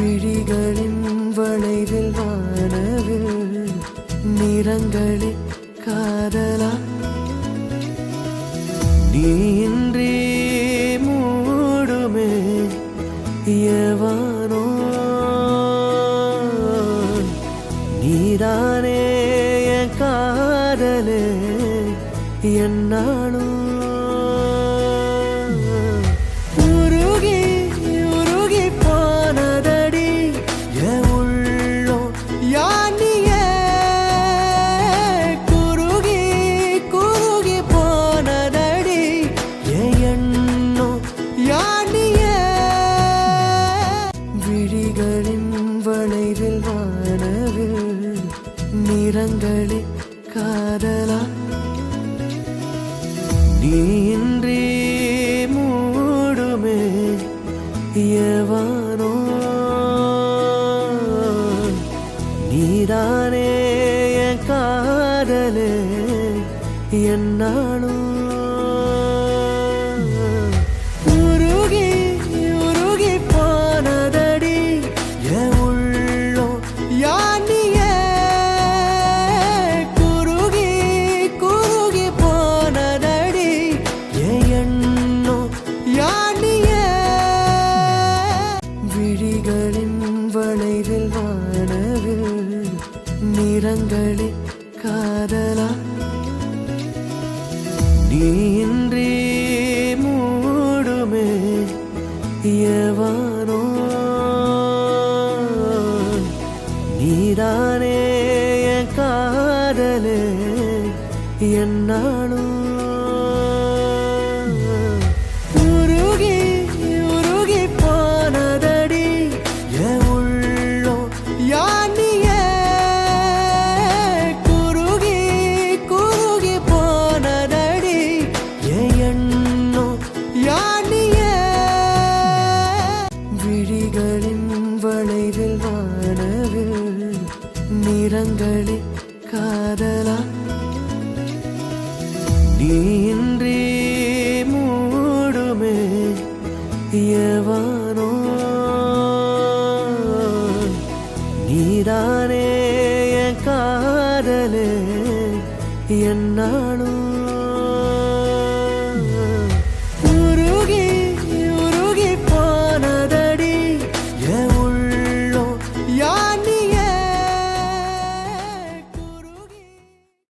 விழிகளின் வளைவில் வானவில் நிறங்களில் காதலா நீ மூடுமே எவானோ நீதானே என் காதலே என்னாலும் நிறங்களே காதலா நீன்றே மூடுமே எவானோ நீதானே என் காதலே என்னாலும் நிறங்களில் காதலா நீ மூடுமே எவானோ நீதானே காதலே என்னாலும் கரங்களே காதலா? நீன்றி மூடுமே எவானோ நீதானே என் காதலே என்னாலும்